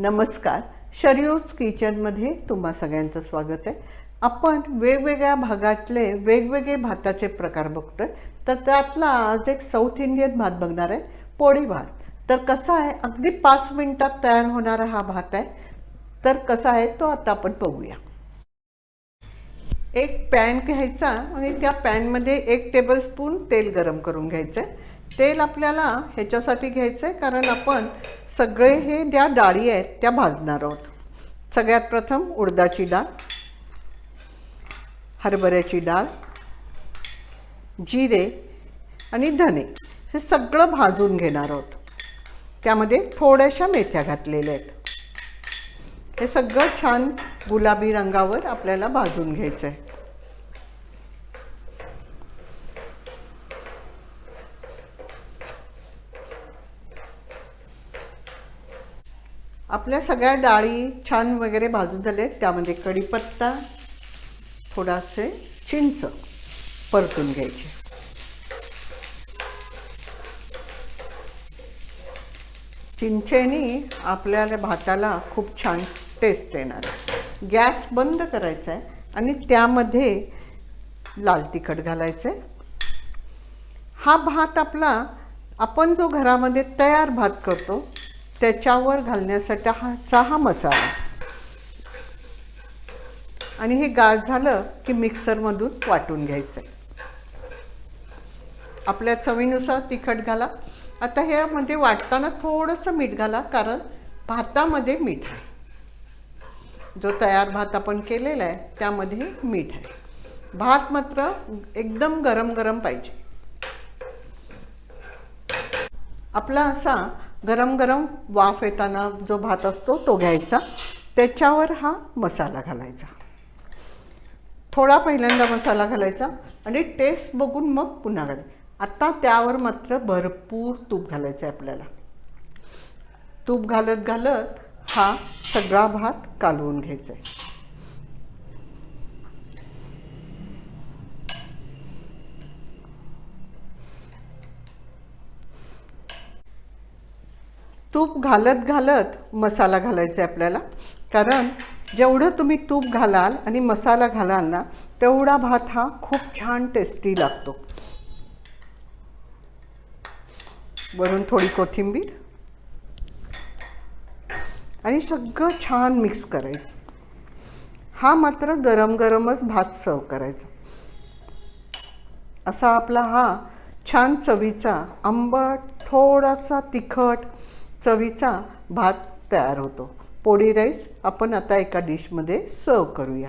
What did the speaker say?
नमस्कार. शरियूज किचनमध्ये तुम्हा सगळ्यांचं स्वागत आहे. आपण वेगवेगळ्या भागातले वेगवेगळे भाताचे प्रकार बघतोय. तर त्यातला आज एक साऊथ इंडियन भात बघणार आहे पोळी भात. तर कसा आहे? अगदी पाच मिनिटात तयार होणारा हा भात आहे. तर कसा आहे तो आता आपण बघूया. एक पॅन घ्यायचा आणि त्या पॅनमध्ये एक टेबलस्पून तेल गरम करून घ्यायचं आहे तेल आपल्याला ह्याच्यासाठी घ्यायचं आहे कारण आपण सगळे हे ज्या डाळी आहेत त्या भाजणार आहोत. सगळ्यात प्रथम उडदाची डाळ हरभऱ्याची डाळ जिरे आणि धने हे सगळं भाजून घेणार आहोत. त्यामध्ये थोड्याशा मेथ्या घातलेल्या आहेत. हे सगळं छान गुलाबी रंगावर आपल्याला भाजून घ्यायचं आहे आपल्या सगळ्या डाळी छान वगैरे भाजून झाले त्यामध्ये कढीपत्ता थोडासे चिंच परतून घ्यायचे. चिंचेनी आपल्याला भाताला खूप छान टेस्ट येणार आहे. गॅस बंद करायचा आहे आणि त्यामध्ये लाल तिखट घालायचं. आहे हा भात आपला आपण जो घरामध्ये तयार भात करतो त्याच्यावर घालण्यासाठी हा हा मसाला. आणि हे गाळ झालं की मिक्सरमधून वाटून घ्यायचं आहे आपल्या चवीनुसार तिखट घाला. आता ह्यामध्ये वाटताना थोडंसं मीठ घाला कारण भातामध्ये मीठ आहे. जो तयार भात आपण केलेला आहे त्यामध्ये मीठ आहे. भात मात्र एकदम गरम गरम पाहिजे. आपला असा गरम गरम वाफ येताना जो भात असतो तो घ्यायचा. त्याच्यावर हा मसाला घालायचा. थोडा पहिल्यांदा मसाला घालायचा आणि टेस्ट बघून मग पुन्हा घालायचा. आता त्यावर मात्र भरपूर तूप घालायचं आहे आपल्याला. तूप घालत घालत हा सगळा भात कालवून घ्यायचा आहे तूप घालत घालत मसाला घालायचा आहे आपल्याला. कारण जेवढं तुम्ही तूप घालाल आणि मसाला घालाल ना तेवढा भात हा खूप छान टेस्टी लागतो. वरून थोडी कोथिंबीर आणि सगळं छान मिक्स करायचं. हा मात्र गरम गरमच भात सर्व करायचा. असा आपला हा छान चवीचा आंबट थोडासा तिखट चवीचा भात तयार होतो. पोळी राईस आपण आता एका डिशमध्ये सर्व करूया.